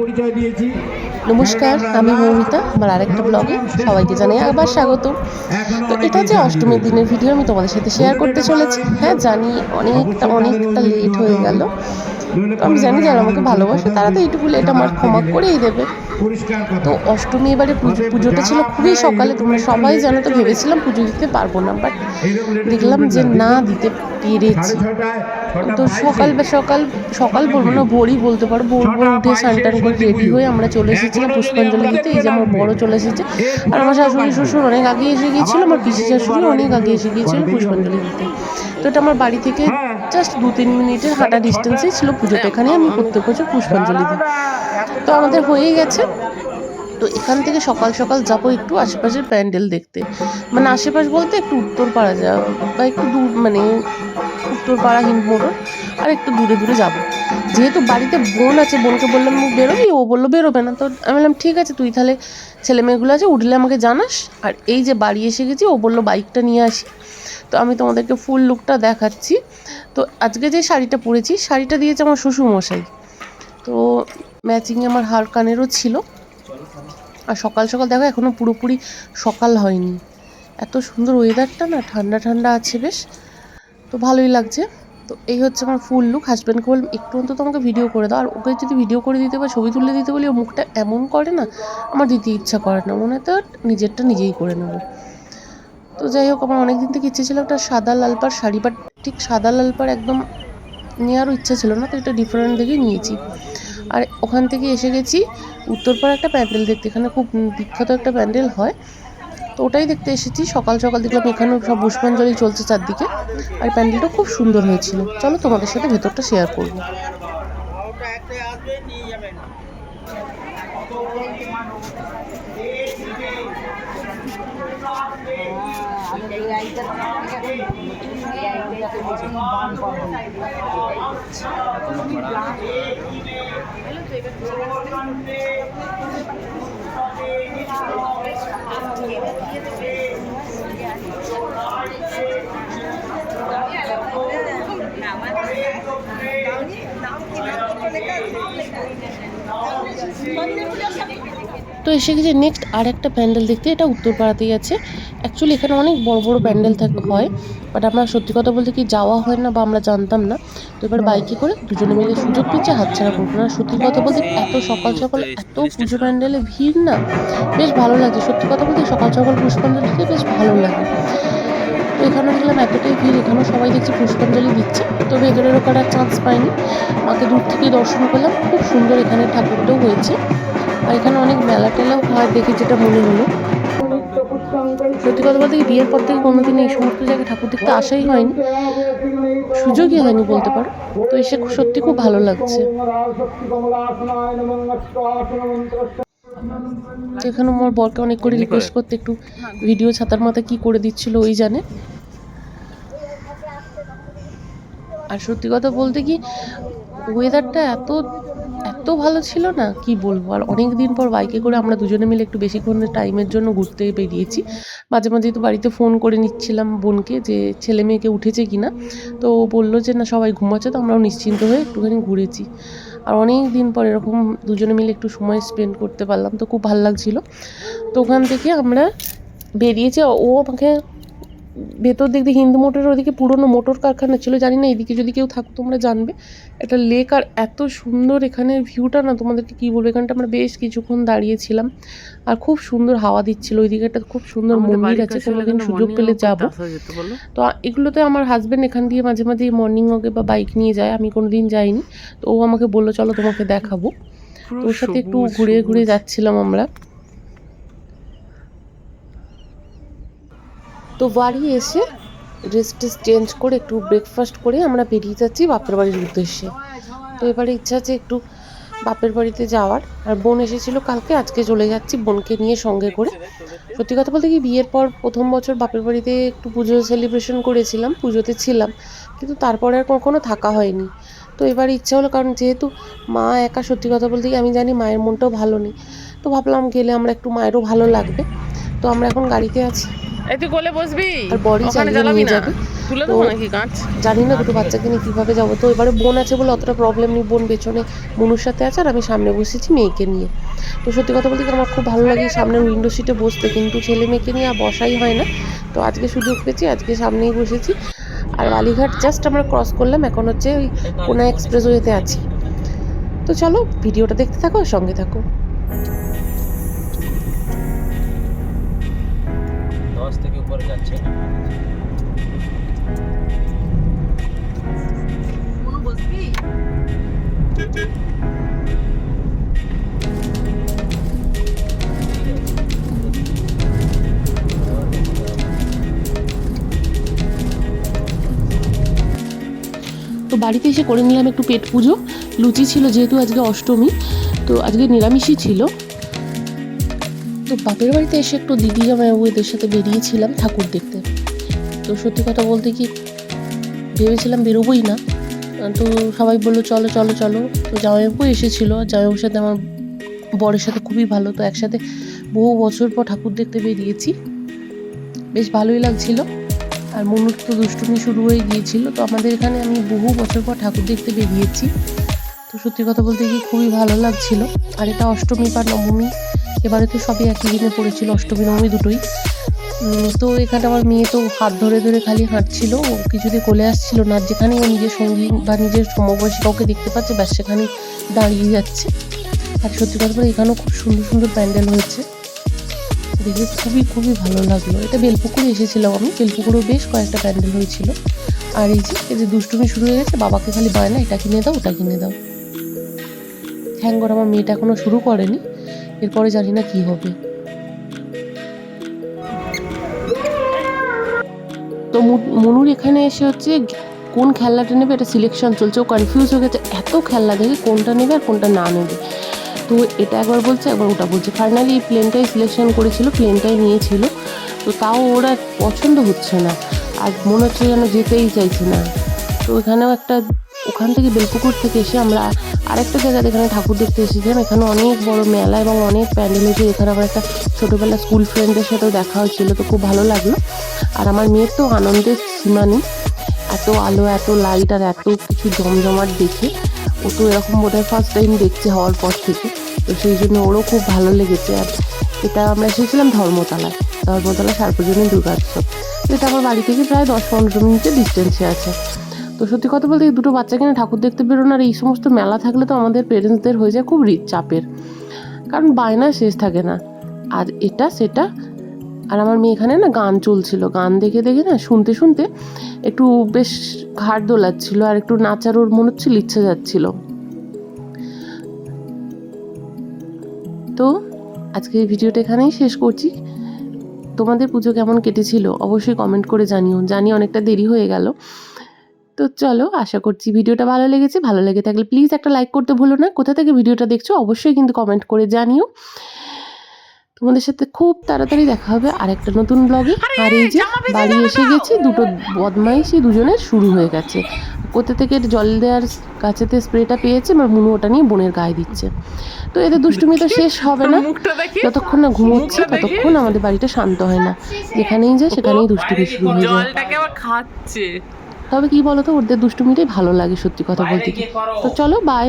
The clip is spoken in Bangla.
পরিচয় দিয়েছি। নমস্কার আমি মৌমিতা আমার আরেকটা ব্লগে সবাইকে জানাই আবার স্বাগত। তো এটা যে অষ্টমীর দিনের ভিডিও আমি তোমাদের সাথে শেয়ার করতে চলেছি। হ্যাঁ জানি অনেকটা অনেকটা লেট হয়ে গেল। আমি জানি যারা আমাকে ভালোবাসে তারা তো এইটুকু লেট আমার ক্ষমা করেই দেবে। তো অষ্টমী এবারে পুজো পুজোটা ছিল খুবই সকালে তোমরা সবাই জানো তো ভেবেছিলাম পুজো দিতে পারব না বাট দেখলাম যে না দিতে পেরেছি। তো সকাল বা সকাল সকাল বলব না ভোরই বলতে পারো ভোর ভোর উঠে স্নান করে রেডি হয়ে আমরা চলে এসেছিলাম পুষ্পাঞ্জলি দিতে এই যে আমার বড় চলে এসেছে। আর আমার শাশুড়ি শ্বশুর অনেক আগে এসে গিয়েছিল আমার পিসি শাশুড়ি অনেক আগে এসে গিয়েছিল পুষ্পাঞ্জলি দিতে। তো এটা আমার বাড়ি থেকে জাস্ট দু তিন মিনিটের হাঁটা ডিস্টেন্সেই ছিল পুজোটা এখানে আমি প্রত্যেক বছর পুষ্পাঞ্জলি দিই। তো আমাদের হয়েই গেছে। তো এখান থেকে সকাল সকাল যাব একটু আশেপাশের প্যান্ডেল দেখতে। মানে আশেপাশ বলতে একটু উত্তর পাড়া যা বা একটু দূর মানে উত্তরপাড়া হিন্দমোটর আর একটু দূরে দূরে যাব। যেহেতু বাড়িতে বোন আছে, বোনকে বললাম বেরোবি, ও বলল বেরোবে না। তো আমি বললাম, ঠিক আছে, তুই তাহলে ছেলে মেয়েগুলো আছে, উঠলে আমাকে জানাস। আর এই যে বাড়ি এসে গেছি, ও বলল, বাইকটা নিয়ে আসি। তো আমি তোমাদেরকে ফুল লুকটা দেখাচ্ছি। তো আজকে যে শাড়িটা পরেছি, শাড়িটা দিয়েছে আমার শ্বশুরমশাই। তো ম্যাচিংয়ে আমার হার কানেরও ছিল। আর সকাল সকাল দেখো এখনও পুরোপুরি সকাল হয়নি। এত সুন্দর ওয়েদারটা না, ঠান্ডা ঠান্ডা আছে বেশ। তো ভালোই লাগছে। তো এই হচ্ছে আমার ফুল লুক হাজব্যান্ডকে বললাম, একটু অন্তত আমাকে ভিডিও করে দাও। আর ওকে যদি ভিডিও করে দিতে বা ছবি তুলে দিতে বলি ও মুখটা এমন করে না, আমার দিতে ইচ্ছা করে না। মনে তো নিজেরটা নিজেই করে নেব। তো যাই হোক, আমার অনেক দিন থেকে ইচ্ছে ছিল একটা সাদা লাল পাড় শাড়ি বাট ঠিক সাদা লাল পাড় একদম নেওয়ারও ইচ্ছা ছিল না, তো এটা ডিফারেন্ট দেখেই নিয়েছি। আর ওখান থেকে এসে গেছি উত্তরপাড়া একটা প্যান্ডেল দেখতে। এখানে খুব বিখ্যাত একটা প্যান্ডেল হয়। তো ওটাই দেখতে এসেছি। সকাল সকাল দেখলাম এখানেও সব পুষ্পাঞ্জলি চলছে চারদিকে। আর প্যান্ডেলটা খুব সুন্দর হয়েছিল। চলো তোমাদের সাথে ভেতরটা শেয়ার করব। তো এসে গেছে নেক্সট আর একটা প্যান্ডেল দেখতে, এটা উত্তরপাড়াতেই আছে। অ্যাকচুয়ালি এখানে অনেক বড় বড় প্যান্ডেল থাকে, হয় বাট আমরা সত্যি কথা বলতে কি যাওয়া হয় না বা আমরা জানতাম না। তো এবার বাইকে করে দুজনে মিলে সুযোগ পেয়েছে, হাতছাড়া করব না। সত্যি কথা বলতে এত সকাল সকাল, এত পুজো প্যান্ডেলে ভিড় না, বেশ ভালো লাগছে সত্যি কথা বলতে সকাল সকাল পুষ্পাঞ্জলি দিতে বেশ ভালো লাগে। তো এখানে দেখলাম এতটাই ভিড়, এখানেও সবাই দেখছি পুষ্পাঞ্জলি দিচ্ছে। তো ভেতরের ওখানে চান্স পাইনি। মাকে দূর থেকে দর্শন করলাম খুব সুন্দর এখানে ঠাকুরটাও হয়েছে। আর এখানে অনেক মেলা টেলাও হয় দেখে যেটা মনে হলো। সত্যি কথা বলতে বিয়ের পর থেকে কোনোদিন এই সমস্ত জায়গায় ঠাকুর দেখতে আসাই হয়নি। সুযোগই হয়নি বলতে পারো। তো এসে সত্যি খুব ভালো লাগছে। যেখানে আমার বরকে অনেক করে রিকোয়েস্ট করতে একটু ভিডিও ছাতার মাথা কি করে দিচ্ছিল ওই জানে। আর সত্যি কথা বলতে কি ওয়েদারটা এত ভালো ছিল না, কি বলব? আর অনেক দিন পর বাইকে করে আমরা দুজনে মিলে একটু বেশিক্ষণের টাইমের জন্য ঘুরতে বেরিয়েছি। মাঝে মাঝে তো বাড়িতে ফোন করে নিচ্ছিলাম বোনকে যে, ছেলে মেয়েকে উঠেছে কি না তো ও বলল যে, না, সবাই ঘুমাচ্ছে, তো আমরাও নিশ্চিন্ত হয়ে একটুখানি ঘুরেছি। আর অনেক দিন পর এরকম দুজনে মিলে একটু সময় স্পেন্ড করতে পারলাম, তো খুব ভালো লাগছিল। তো ওখান থেকে আমরা বেরিয়েছি। ও আমাকে ভেতর দিক দিয়ে হিন্দু মোটরের ওদিকে পুরনো মোটর কারখানা ছিল জানি না এদিকে যদি কেউ থাকো তোমরা জানবে। একটা লেক আর এত সুন্দর এখানে ভিউটা না তোমাদেরকে কী বলব? এখানটা আমরা বেশ কিছুক্ষণ দাঁড়িয়েছিলাম আর খুব সুন্দর হাওয়া দিচ্ছিল। ওইদিকে একটা খুব সুন্দর মন্দির আছে কিন্তু সুযোগ পেলে যাব। তো এগুলোতে আমার হাজব্যান্ড এখান দিয়ে মাঝে মাঝে মর্নিং ওয়াকে বা বাইক নিয়ে যায়। আমি কোনো দিন যাইনি। তো ও আমাকে বলল চলো তোমাকে দেখাবো। তো ওর সাথে একটু ঘুরে ঘুরে যাচ্ছিলাম আমরা। তো বাড়ি এসে ড্রেস টেস চেঞ্জ করে একটু ব্রেকফাস্ট করে আমরা বেরিয়ে যাচ্ছি বাপের বাড়ির উদ্দেশ্যে। তো এবারে ইচ্ছা আছে একটু বাপের বাড়িতে যাওয়ার। আর বোন এসেছিল কালকে, আজকে চলে যাচ্ছি বোনকে নিয়ে সঙ্গে করে। সত্যি কথা বলতে কি, বিয়ের পর প্রথম বছর বাপের বাড়িতে একটু পুজো সেলিব্রেশন করেছিলাম, পুজোতে ছিলাম। কিন্তু তারপরে আর কখনো থাকা হয়নি। তো এবার ইচ্ছা হলো, কারণ যেহেতু মা একা, সত্যি কথা বলতে কি, আমি জানি মায়ের মনটাও ভালো নেই। তো ভাবলাম গেলে আমরা একটু মায়েরও ভালো লাগবে। তো আমরা এখন গাড়িতে আছি। এই তুই কোলে বসবি? আর বড়ি ওখানে জ্বালাবি না? তুলে দেবো তো- নাকি গাছ? জানি না দুটো বাচ্চাকে নিয়ে কীভাবে যাব। তো এবারে বোন আছে বলে অতটা প্রবলেম নেই। বোন পেছনে মনুর সাথে আছে আর আমি সামনে বসেছি মেয়েকে নিয়ে। তো সত্যি কথা বলতে আমার খুব ভালো লাগে সামনের উইন্ডো সিটে বসতে। কিন্তু ছেলে মেয়েকে নিয়ে আর বসাই হয় না। তো আজকে সুযোগ পেয়েছি আজকে সামনেই বসেছি। আর বালিঘাট জাস্ট আমরা ক্রস করলাম। এখন হচ্ছে ওই কোনা এক্সপ্রেসওয়েতে আছি। তো চলো ভিডিওটা দেখতে থাকো সঙ্গে থাকো। উপরে যাচ্ছে। তো বাড়িতে এসে করে নিলাম একটু পেট পুজো। লুচি ছিল যেহেতু আজকে অষ্টমী তো আজকে নিরামিষই ছিল। তো বাপের বাড়িতে এসে একটু দিদি জামাইবাবুদের সাথে বেরিয়েছিলাম ঠাকুর দেখতে। তো সত্যি কথা বলতে কি, ভেবেছিলাম বেরোবোই না। তো সবাই বলল, চলো চলো চলো। তো জামাইবাবু এসেছিল। জামাইবাবুর সাথে আমার বরের সাথে খুবই ভালো। তো একসাথে বহু বছর পর ঠাকুর দেখতে বেরিয়েছি। বেশ ভালোই লাগছিল। আর মনুর তো দুষ্টুমি শুরু হয়ে গিয়েছিল। তো আমাদের এখানে আমি বহু বছর পর ঠাকুর দেখতে বেরিয়েছি। তো সত্যি কথা বলতে কি, খুবই ভালো লাগছিল। আর এটা অষ্টমী বা নবমী এবারে তো সবই একই দিনে পড়েছিল অষ্টমী নবমী দুটোই। তো এখানে আমার মেয়ে তো হাত ধরে ধরে খালি হাঁটছিল, ও কিছুতে কোলে আসছিল না, আর যেখানেই ও নিজের সঙ্গী বা নিজের সমবয়সী কাউকে দেখতে পাচ্ছে, ব্যাস সেখানে দাঁড়িয়ে যাচ্ছে। আর সত্যি কথা বলে এখানেও খুব সুন্দর সুন্দর প্যান্ডেল হয়েছে। দেখে খুবই খুবই ভালো লাগল। এটা বেলপুকুরে এসেছিলাম আমি, বেলপুকুরেও বেশ কয়েকটা প্যান্ডেল হয়েছিল। আর এই যে এই যে দুষ্টুমি শুরু হয়ে গেছে, বাবাকে খালি বায়না, এটা কিনে দাও, ওটা কিনে দাও। হ্যাং করে আমার মেয়েটা এখনও শুরু করেনি। এরপরে জানি না কি হবে। তো মনুর এখানে এসে হচ্ছে কোন খেলনাটা নেবে এটা সিলেকশন চলছে। ও কনফিউজ হয়ে গেছে, এত খেলনা দেখে কোনটা নেবে আর কোনটা না নেবে। তো এটা একবার বলছে, একবার ওটা বলছে। ফাইনালি এই প্লেনটাই সিলেকশন করেছিল প্লেনটাই নিয়েছিল। তো তাও ওরা পছন্দ হচ্ছে না। আর মনে হচ্ছে যেন যেতেই চাইছে না। তো এখানেও একটা ওখান থেকে বেলপুকুর থেকে এসে আমরা আরেকটা জায়গা যেখানে ঠাকুর দেখতে এসেছিলাম, এখানে অনেক বড় মেলা এবং অনেক প্যান্ডেল হয়েছে এখানে আমার একটা ছোটোবেলা স্কুল ফ্রেন্ডের সাথেও দেখা হয়েছিল, তো খুব ভালো লাগল। আর আমার মেয়ের তো আনন্দের সীমা নেই এত আলো, এত লাইট আর এত কিছু জমজমাট দেখে, ও তো এরকম বোধহয় ফার্স্ট টাইম দেখছে হওয়ার পর থেকে, তো সেই জন্য ওরও খুব ভালো লেগেছে। আর এটা আমরা এসেছিলাম ধর্মতলায়, ধর্মতলা সার্বজনীন দুর্গোৎসব তো এটা আমার বাড়ি থেকে প্রায় দশ পনেরো মিনিটের ডিস্টেন্সে আছে। তো সত্যি কথা বলতে এই দুটো বাচ্চাকে নিয়ে ঠাকুর দেখতে বেরোনো আর এই সমস্ত মেলা থাকলে তো আমাদের পেরেন্টসদের হয়ে যায় খুব চাপের। কারণ বায়না শেষ থাকে না। আর এটা, সেটা, আর আমার মেয়ে এখানে না গান চলছিল। গান দেখে দেখে না, শুনতে শুনতে একটু বেশ ঘাট দোলাচ্ছিল আর একটু নাচার ওর মনে হচ্ছিল ইচ্ছে যাচ্ছিল। তো আজকে এই ভিডিওটা এখানেই শেষ করছি। তোমাদের পুজো কেমন কেটেছিল? অবশ্যই কমেন্ট করে জানিও। জানি অনেকটা দেরি হয়ে গেল। তো চলো আশা করছি ভিডিওটা ভালো লেগেছে। ভালো লেগে থাকলে প্লিজ একটা লাইক করতে ভুলো না। কোথা থেকে ভিডিওটা দেখছ অবশ্যই কিন্তু কমেন্ট করে জানিও। তোমাদের সাথে খুব তাড়াতাড়ি দেখা হবে আরেকটা নতুন ব্লগে আর এই যে বাড়ি এসে গেছি দুটো বদমাইশি দুজনের শুরু হয়ে গেছে। কোথা থেকে জল দেওয়ার কাছেতে স্প্রেটা পেয়েছে এবার মুনু ওটা নিয়ে বোনের গায়ে দিচ্ছে। তো এদের দুষ্টুমি তো শেষ হবে না। যতক্ষণ না ঘুমোচ্ছে ততক্ষণ আমাদের বাড়িটা শান্ত হয় না। যেখানেই যায় সেখানেই দুষ্টুমি শুরু হয়ে যায়। খাচ্ছে। তবে কি বলতো ওদের দুষ্টুমিটাই ভালো লাগে সত্যি কথা বলতে তো চলো বাই